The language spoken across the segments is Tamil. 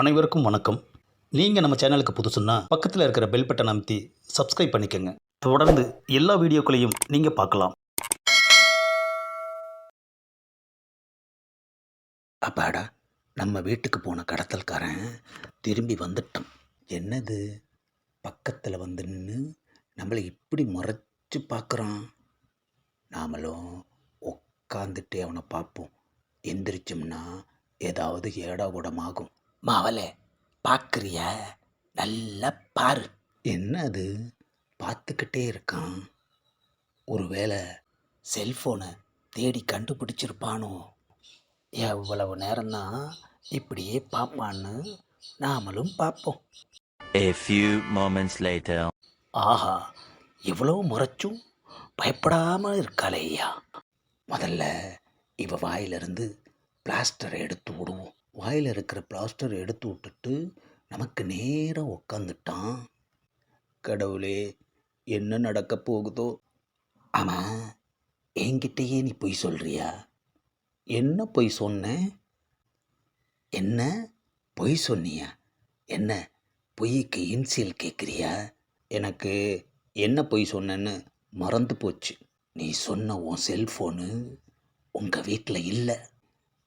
அனைவருக்கும் வணக்கம். நீங்கள் நம்ம சேனலுக்கு புதுசுன்னா பக்கத்தில் இருக்கிற பெல் பட்டன் அமைத்தி சப்ஸ்கிரைப் பண்ணிக்கோங்க. தொடர்ந்து எல்லா வீடியோக்களையும் நீங்கள் பார்க்கலாம். அப்பாடா நம்ம வீட்டுக்கு போன கடத்தல்காரன் திரும்பி வந்துட்டான். என்னது? பக்கத்தில் வந்து நின்று நம்மளை இப்படி மறைச்சு பார்க்குறான். நாமளும் உட்காந்துட்டு அவனை பார்ப்போம். எந்திரிச்சோம்னா ஏதாவது ஏடா கூடமாகும் மாவலே பார்க்குறியா நல்லா பாரு. என்ன அது பார்த்துக்கிட்டே இருக்கான். ஒருவேளை செல்ஃபோனை தேடி கண்டுபிடிச்சிருப்பானோ? எவ்வளவு நேரம்தான் இப்படியே பார்ப்பான்னு நாமளும் பார்ப்போம். A few moments later. ஆஹா இவ்வளோ முறைச்சும் பயப்படாமல் இருக்காளே ஐயா. முதல்ல இவ வாயிலிருந்து பிளாஸ்டரை எடுத்து விடுவோம். வாயில் இருக்கிற பிளாஸ்டர் எடுத்து விட்டுட்டு நமக்கு நேராக உக்காந்துட்டான். கடவுளே என்ன நடக்க போகுதோ? ஆமாம் என்கிட்டயே நீ பொய் சொல்கிறியா என்ன பொய் சொன்னேன்? என்ன? பொய் சொன்னியா? என்ன பொய்க்கு இன்சியல் கேட்குறியா எனக்கு என்ன பொய் சொன்னேன்னு மறந்து போச்சு. நீ சொன்ன உன் செல்ஃபோனு உங்கள் வீட்டில் இல்லை.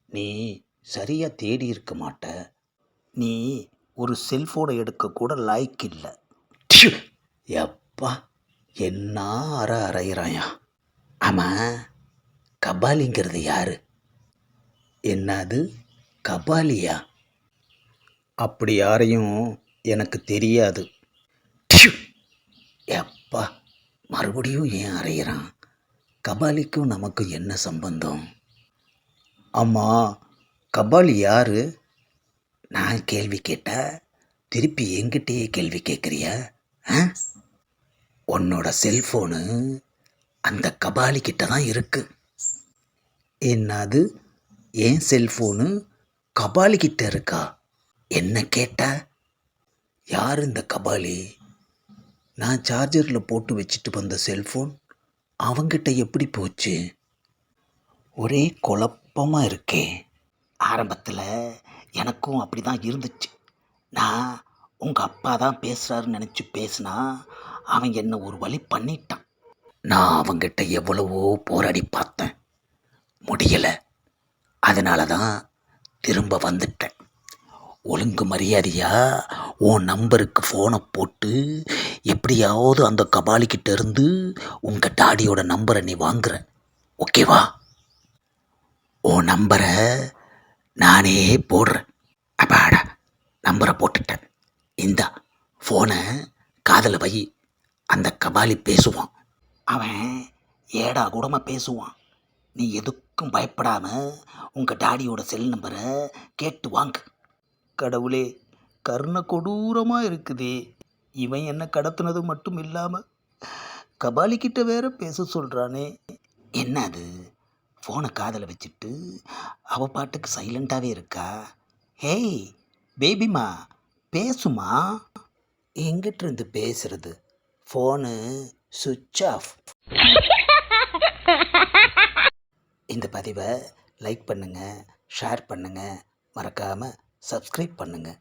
நீ சரியாக தேடி இருக்க மாட்ட. நீ ஒரு செல்ஃபோனை எடுக்கக்கூட லைக் இல்லை. எப்பா என்ன அற அறையிறாயா? ஆமாம் கபாலிங்கிறது யார்? என்னது கபாலியா? அப்படி யாரையும் எனக்கு தெரியாது. எப்பா மறுபடியும் ஏன் அறையிறான்? கபாலிக்கும் நமக்கு என்ன சம்பந்தம்? அம்மா கபாலி யாரு? நான் கேள்வி கேட்டா திருப்பி என்கிட்டயே கேள்வி கேட்குறியா ஆ? உன்னோட செல்ஃபோனு அந்த கபாலி கிட்ட தான் இருக்கு. என்னது? என் செல்ஃபோனு கபாலி கிட்ட இருக்கா? என்ன கேட்டா? யார் இந்த கபாலி? நான் சார்ஜரில் போட்டு வச்சுட்டு வந்த செல்ஃபோன் அவங்கிட்ட எப்படி போச்சு? ஒரே குழப்பமாக இருக்கே. ஆரம்பத்தில் எனக்கும் அப்படி தான் இருந்துச்சு. நான் உங்கள் அப்பா தான் பேசுகிறாருன்னு நினச்சி பேசினா அவன் என்னை ஒரு வழி பண்ணிட்டான். நான் அவங்கிட்ட எவ்வளவோ போராடி பார்த்தேன். முடியலை. அதனால தான் திரும்ப வந்துட்டேன். ஒழுங்கு மரியாதையாக உன் நம்பருக்கு ஃபோனை போட்டு எப்படியாவது அந்த கபாலிக்கிட்ட இருந்து உங்கள் டாடியோட நம்பரை நீ வாங்குற. ஓகேவா? உன் நம்பரை நானே போடுறேன். அப்பாடா நம்பரை போட்டுட்டேன். இந்தா ஃபோனை காதில் வை. அந்த கபாலி பேசுவான். அவன் ஏடா கூடமாக பேசுவான். நீ எதுக்கும் பயப்படாமல் உங்கள் டாடியோட செல் நம்பரை கேட்டு வாங்கு. கடவுளே கருணை கொடூரமாக இருக்குது. இவன் என்ன கடத்துனது மட்டும் இல்லாமல் கபாலிக்கிட்ட வேற பேச சொல்கிறானே என்ன அது ஃபோனை காதில் வச்சுட்டு அவ பாட்டுக்கு சைலண்ட்டாகவே இருக்கா? ஹேய் பேபிமா பேசுமா? எங்கிட்ட இருந்து பேசுறது? ஃபோனு சுவிட்ச் ஆஃப் இந்த பதிவை லைக் பண்ணுங்கள் ஷேர் பண்ணுங்கள் மறக்காமல் சப்ஸ்கிரைப் பண்ணுங்கள்